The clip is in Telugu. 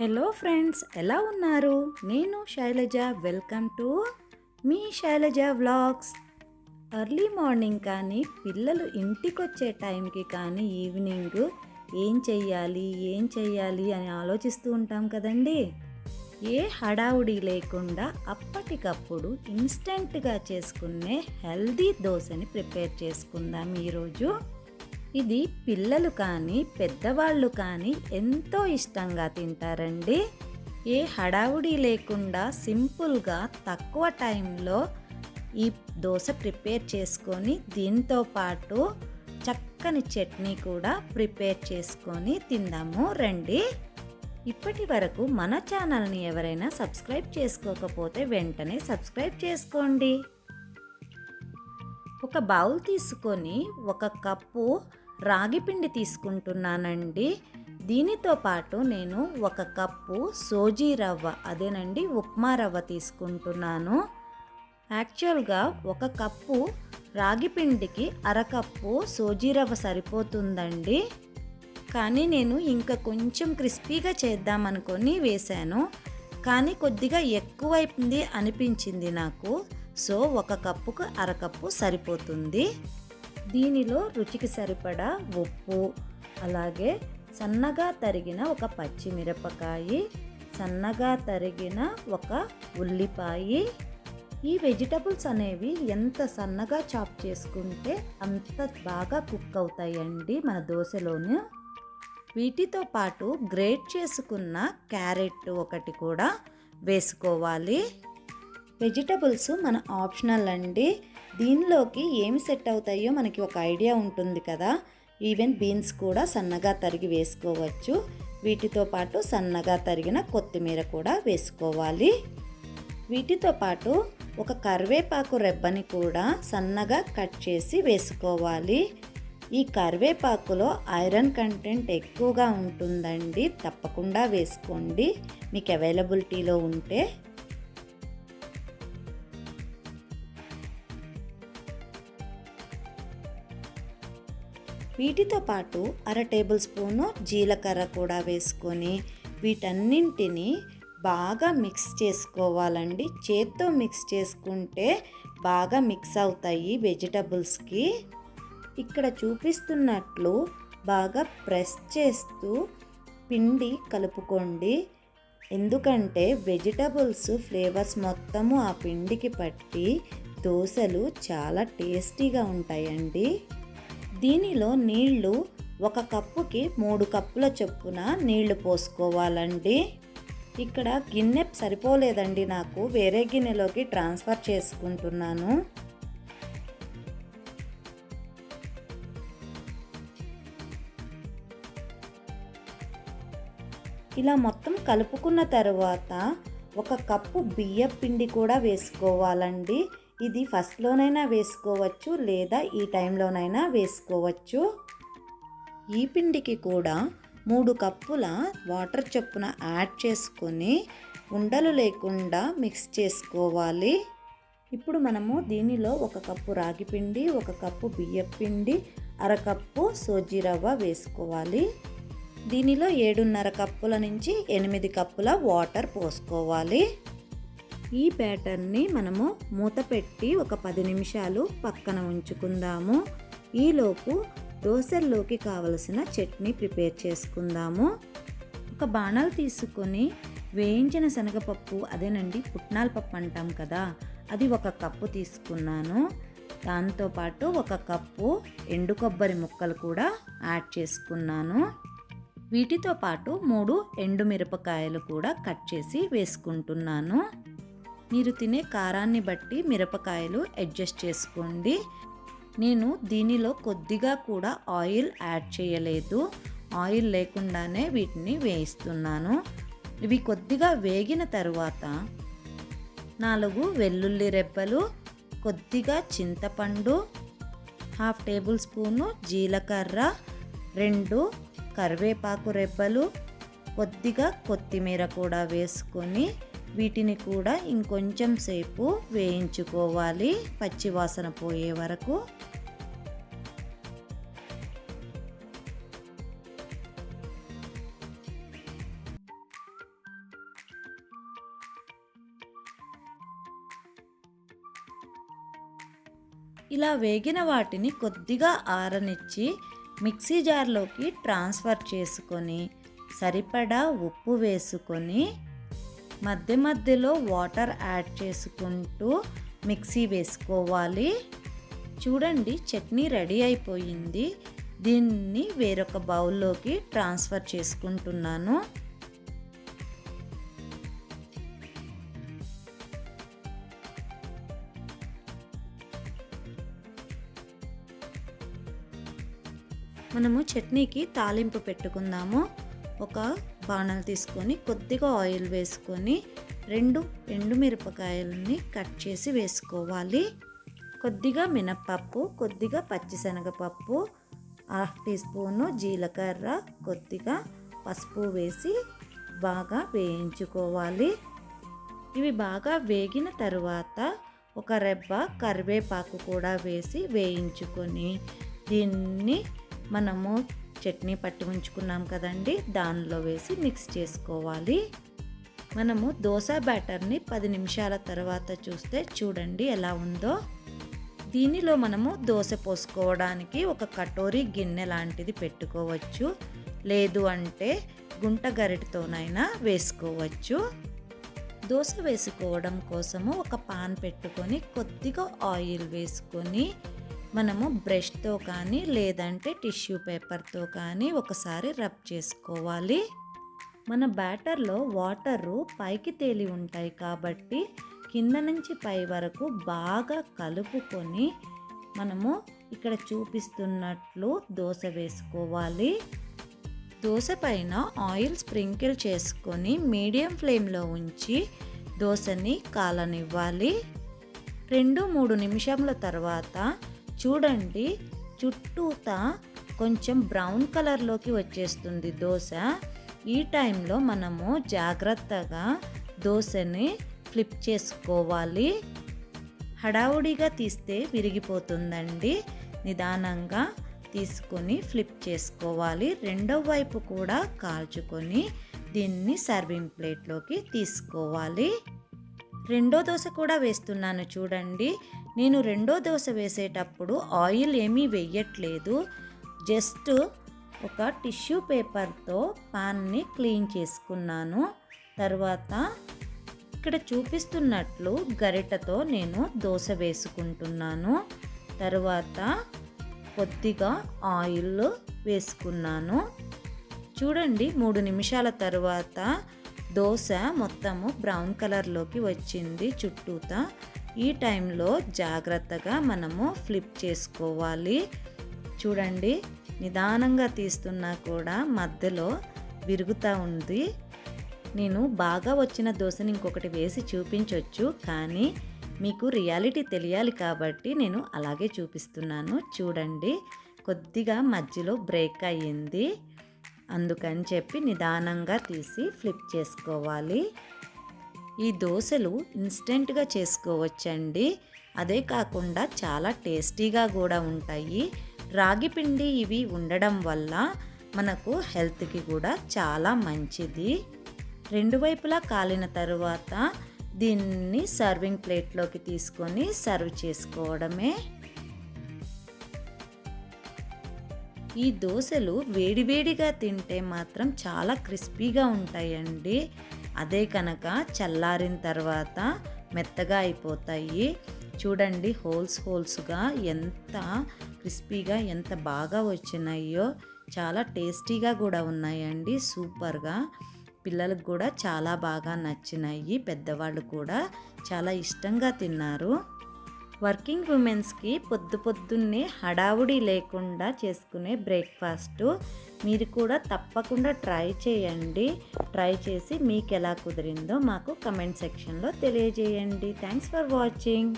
హలో ఫ్రెండ్స్ ఎలా ఉన్నారు? నేను శైలజ. వెల్కమ్ టు మీ శైలజ వ్లాగ్స్ ఎర్లీ మార్నింగ్ కానీ పిల్లలు ఇంటికి వచ్చే టైంకి కానీ ఈవినింగ్ ఏం చెయ్యాలి ఏం చెయ్యాలి అని ఆలోచిస్తూ ఉంటాం కదండి. ఏ హడావుడి లేకుండా అప్పటికప్పుడు ఇన్స్టెంట్గా చేసుకునే హెల్దీ దోశని ప్రిపేర్ చేసుకుందాం ఈరోజు. ఇది పిల్లలు కానీ పెద్దవాళ్ళు కానీ ఎంతో ఇష్టంగా తింటారండి. ఏ హడావుడి లేకుండా సింపుల్గా తక్కువ టైంలో ఈ దోశ ప్రిపేర్ చేసుకొని దీంతో పాటు చక్కని చట్నీ కూడా ప్రిపేర్ చేసుకొని తిందాము. రండి. ఇప్పటి వరకు మన ఛానల్ని ఎవరైనా సబ్స్క్రైబ్ చేసుకోకపోతే వెంటనే సబ్స్క్రైబ్ చేసుకోండి. ఒక బౌల్ తీసుకొని ఒక కప్పు రాగి పిండి తీసుకుంటున్నానండి. దీనితో పాటు నేను ఒక కప్పు సోజీ రవ్వ అదేనండి ఉప్మా రవ్వ తీసుకుంటున్నాను. యాక్చువల్గా ఒక కప్పు రాగి పిండికి అరకప్పు సోజీ రవ్వ సరిపోతుందండి. కానీ నేను ఇంకా కొంచెం క్రిస్పీగా చేద్దామనుకొని వేశాను. కానీ కొద్దిగా ఎక్కువైంది అనిపించింది నాకు. సో ఒక కప్పుకు అరకప్పు సరిపోతుంది. దీనిలో రుచికి సరిపడా ఉప్పు అలాగే సన్నగా తరిగిన ఒక పచ్చిమిరపకాయ సన్నగా తరిగిన ఒక ఉల్లిపాయ. ఈ వెజిటబుల్స్ అనేవి ఎంత సన్నగా చాప్ చేసుకుంటే అంత బాగా కుక్ అవుతాయండి మన దోశలోను. వీటితో పాటు గ్రేట్ చేసుకున్న క్యారెట్ ఒకటి కూడా వేసుకోవాలి. వెజిటబుల్స్ మన ఆప్షనల్ అండి. దీనిలోకి ఏమి సెట్ అవుతాయో మనకి ఒక ఐడియా ఉంటుంది కదా. ఈవెన్ బీన్స్ కూడా సన్నగా తరిగి వేసుకోవచ్చు. వీటితో పాటు సన్నగా తరిగిన కొత్తిమీర కూడా వేసుకోవాలి. వీటితో పాటు ఒక కరివేపాకు రెబ్బని కూడా సన్నగా కట్ చేసి వేసుకోవాలి. ఈ కరివేపాకులో ఐరన్ కంటెంట్ ఎక్కువగా ఉంటుందండి. తప్పకుండా వేసుకోండి. మీకు అవైలబిలిటీలో ఉంటే వీటితో పాటు అర టేబుల్ స్పూను జీలకర్ర కూడా వేసుకొని వీటన్నింటినీ బాగా మిక్స్ చేసుకోవాలండి. చేత్తో మిక్స్ చేసుకుంటే బాగా మిక్స్ అవుతాయి వెజిటబుల్స్కి. ఇక్కడ చూపిస్తున్నట్లు బాగా ప్రెస్ చేస్తూ పిండి కలుపుకోండి. ఎందుకంటే వెజిటబుల్స్ ఫ్లేవర్స్ మొత్తము ఆ పిండికి పట్టి దోశలు చాలా టేస్టీగా ఉంటాయండి. దీనిలో నీళ్ళు ఒక కప్పుకి మూడు కప్పుల చొప్పున నీళ్ళు పోసుకోవాలండి. ఇక్కడ గిన్నె సరిపోలేదండి నాకు వేరే గిన్నెలోకి ట్రాన్స్ఫర్ చేసుకుంటున్నాను. ఇలా మొత్తం కలుపుకున్న తర్వాత ఒక కప్పు బియ్య పిండి కూడా వేసుకోవాలండి. ఇది ఫస్ట్లోనైనా వేసుకోవచ్చు లేదా ఈ టైంలోనైనా వేసుకోవచ్చు. ఈ పిండికి కూడా మూడు కప్పుల వాటర్ చొప్పున యాడ్ చేసుకొని ఉండలు లేకుండా మిక్స్ చేసుకోవాలి. ఇప్పుడు మనము దీనిలో ఒక కప్పు రాగి పిండి ఒక కప్పు బియ్యం పిండి అరకప్పు సోజీ రవ్వ వేసుకోవాలి. దీనిలో ఏడున్నర కప్పుల నుంచి ఎనిమిది కప్పుల వాటర్ పోసుకోవాలి. ఈ బ్యాటర్ని మనము మూత పెట్టి ఒక పది నిమిషాలు పక్కన ఉంచుకుందాము. ఈలోపు దోశల్లోకి కావలసిన చట్నీ ప్రిపేర్ చేసుకుందాము. ఒక బాణాలు తీసుకొని వేయించిన శనగపప్పు అదేనండి పుట్నాల పప్పు అంటాం కదా అది ఒక కప్పు తీసుకున్నాను. దాంతోపాటు ఒక కప్పు ఎండు కొబ్బరి ముక్కలు కూడా యాడ్ చేసుకున్నాను. వీటితో పాటు మూడు ఎండు మిరపకాయలు కూడా కట్ చేసి వేసుకుంటున్నాను. మీరు తినే కారాన్ని బట్టి మిరపకాయలు అడ్జస్ట్ చేసుకోండి. నేను దీనిలో కొద్దిగా కూడా ఆయిల్ యాడ్ చేయలేదు. ఆయిల్ లేకుండానే వీటిని వేయిస్తున్నాను. ఇవి కొద్దిగా వేగిన తరువాత నాలుగు వెల్లుల్లి రెబ్బలు కొద్దిగా చింతపండు హాఫ్ టేబుల్ స్పూను జీలకర్ర రెండు కరివేపాకు రెబ్బలు కొద్దిగా కొత్తిమీర కూడా వేసుకొని వీటిని కూడా ఇంకొంచెం సేపు వేయించుకోవాలి పచ్చివాసన పోయే వరకు. ఇలా వేగిన వాటిని కొద్దిగా ఆరనిచ్చి మిక్సీ జార్లోకి ట్రాన్స్ఫర్ చేసుకొని సరిపడా ఉప్పు వేసుకొని మధ్య మధ్యలో వాటర్ యాడ్ చేసుకుంటూ మిక్సీ వేసుకోవాలి. చూడండి చట్నీ రెడీ అయిపోయింది. దీన్ని వేరొక బౌల్లోకి ట్రాన్స్ఫర్ చేసుకుంటున్నాను. మనము చట్నీకి తాలింపు పెట్టుకుందాము. ఒక బాణలు తీసుకొని కొద్దిగా ఆయిల్ వేసుకొని రెండు ఎండుమిరపకాయలని కట్ చేసి వేసుకోవాలి. కొద్దిగా మినప్పప్పు కొద్దిగా పచ్చిశనగపప్పు హాఫ్ టీ స్పూను జీలకర్ర కొద్దిగా పసుపు వేసి బాగా వేయించుకోవాలి. ఇవి బాగా వేగిన తరువాత ఒక రెబ్బ కరివేపాకు కూడా వేసి వేయించుకొని దీన్ని మనము చట్నీ పట్టి ఉంచుకున్నాం కదండి దానిలో వేసి మిక్స్ చేసుకోవాలి. మనము దోశ బ్యాటర్ని పది నిమిషాల తర్వాత చూస్తే చూడండి ఎలా ఉందో. దీనిలో మనము దోశ పోసుకోవడానికి ఒక కటోరీ గిన్నె లాంటిది పెట్టుకోవచ్చు. లేదు అంటే గుంట గరిటతోనైనా వేసుకోవచ్చు. దోశ వేసుకోవడం కోసము ఒక పాన్ పెట్టుకొని కొద్దిగా ఆయిల్ వేసుకొని మనము బ్రష్తో కానీ లేదంటే టిష్యూ పేపర్తో కానీ ఒకసారి రబ్ చేసుకోవాలి. మన బ్యాటర్లో వాటరు పైకి తేలి ఉంటాయి కాబట్టి కింద నుంచి పై వరకు బాగా కలుపుకొని మనము ఇక్కడ చూపిస్తున్నట్లు దోశ వేసుకోవాలి. దోశ పైన ఆయిల్ స్ప్రింకిల్ చేసుకొని మీడియం ఫ్లేమ్లో ఉంచి దోశని కాలనివ్వాలి. రెండు మూడు నిమిషముల తర్వాత చూడండి చుట్టూతా కొంచెం బ్రౌన్ కలర్లోకి వచ్చేస్తుంది దోశ. ఈ టైంలో మనము జాగ్రత్తగా దోశని ఫ్లిప్ చేసుకోవాలి. హడావుడిగా తీస్తే విరిగిపోతుందండి. నిదానంగా తీసుకొని ఫ్లిప్ చేసుకోవాలి. రెండో వైపు కూడా కాల్చుకొని దీన్ని సర్వింగ్ ప్లేట్లోకి తీసుకోవాలి. రెండో దోశ కూడా వేస్తున్నాను చూడండి. నేను రెండో దోశ వేసేటప్పుడు ఆయిల్ ఏమీ వేయట్లేదు. జస్ట్ ఒక టిష్యూ పేపర్తో పాన్ని క్లీన్ చేసుకున్నాను. తర్వాత ఇక్కడ చూపిస్తున్నట్లు గరిటతో నేను దోశ వేసుకుంటున్నాను. తర్వాత కొద్దిగా ఆయిల్ వేసుకున్నాను. చూడండి మూడు నిమిషాల తర్వాత దోశ మొత్తము బ్రౌన్ కలర్లోకి వచ్చింది చుట్టూతా. ఈ టైంలో జాగ్రత్తగా మనము ఫ్లిప్ చేసుకోవాలి. చూడండి నిదానంగా తీస్తున్నా కూడా మధ్యలో విరుగుతూ ఉంది. నేను బాగా వచ్చిన దోశని ఇంకొకటి వేసి చూపించవచ్చు కానీ మీకు రియాలిటీ తెలియాలి కాబట్టి నేను అలాగే చూపిస్తున్నాను. చూడండి కొద్దిగా మధ్యలో బ్రేక్ అయ్యింది. అందుకని చెప్పి నిదానంగా తీసి ఫ్లిప్ చేసుకోవాలి. ఈ దోశలు ఇన్స్టెంట్గా చేసుకోవచ్చండి. అదే కాకుండా చాలా టేస్టీగా కూడా ఉంటాయి. రాగి పిండి ఇవి ఉండడం వల్ల మనకు హెల్త్కి కూడా చాలా మంచిది. రెండు వైపులా కాలిన తరువాత దీన్ని సర్వింగ్ ప్లేట్లోకి తీసుకొని సర్వ్ చేసుకోవడమే. ఈ దోశలు వేడివేడిగా తింటే మాత్రం చాలా క్రిస్పీగా ఉంటాయండి. అదే కనుక చల్లారిన తర్వాత మెత్తగా అయిపోతాయి. చూడండి హోల్స్ హోల్స్గా ఎంత క్రిస్పీగా ఎంత బాగా వచ్చినాయో. చాలా టేస్టీగా కూడా ఉన్నాయండి. సూపర్గా. పిల్లలకు కూడా చాలా బాగా నచ్చినాయి. పెద్దవాళ్ళు కూడా చాలా ఇష్టంగా తిన్నారు. వర్కింగ్ ఉమెన్స్కి పొద్దు పొద్దున్నే హడావుడి లేకుండా చేసుకునే బ్రేక్ఫాస్ట్. మీరు కూడా తప్పకుండా ట్రై చేయండి. ట్రై చేసి మీకు ఎలా కుదిరిందో మాకు కమెంట్ సెక్షన్లో తెలియజేయండి. Thanks for watching.